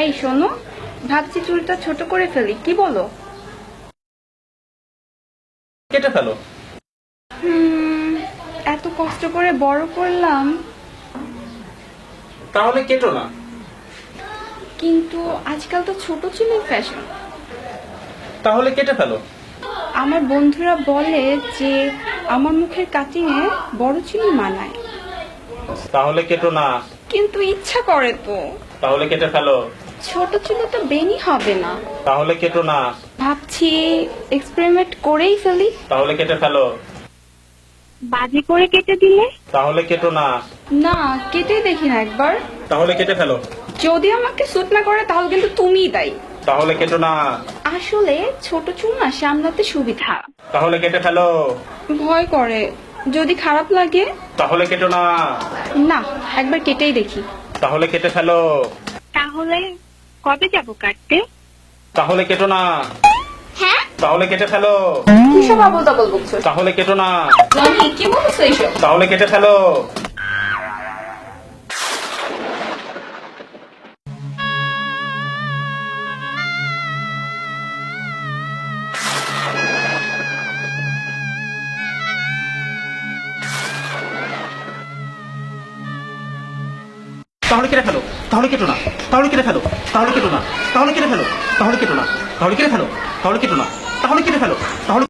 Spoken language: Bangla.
এই শোনো ভাবছি চুলটা ছোট করে ফেলি কি বলো? কেটে ফেলো। এত কষ্ট করে বড় করলাম। তাহলে কেটো না। কিন্তু আজকাল তো ছোট চুলের ফ্যাশন তাহলে কেটে ফেলো। আমার বন্ধুরা বলে যে আমার মুখের কাটিংয়ে বড় চুলই মানায়। তাহলে কেটো না। কিন্তু ইচ্ছা করে তো। তাহলে কেটে ফেলো। ছোট চুলে তো বেনি হবে না। তাহলে কেটো না। ভাবছি এক্সপেরিমেন্ট করেই ফেলি। তাহলে কেটে ফেলো। বাজে করে কেটে দিলে? তাহলে কেটো না। না কেটে দেখি না একবার। তাহলে কেটে ফেলো। যদি আমাকে স্যুট না করে তাহলে কিন্তু তুমিই দায়ী। তাহলে কেটো না। আসলে ছোট চুল না সামলাতে সুবিধা। তাহলে কেটে ফেলো। ভয় করে। যদি খারাপ লাগে তাহলে কেটো না। না একবার কেটেই দেখি। তাহলে কেটে ফেলো। তাহলে কবে যাব কাটতে? তাহলে কেটো না। হ্যাঁ? তাহলে কেটে ফেলো। কিসব আবল তাবল বকছো তাহলে কেটো না। জনি কি বলছো এইসব? তাহলে কেটে ফেলো। তাহলে কেটে ফেলো, তাহলে কেটো না, তাহলে কেটে ফেলো, তাহলে কেটো না, তাহলে কেটে ফেলো, তাহলে কেটো না, তাহলে কেটে ফেলো, তাহলে কেটো না, তাহলে কেটে ফেলো, তাহলে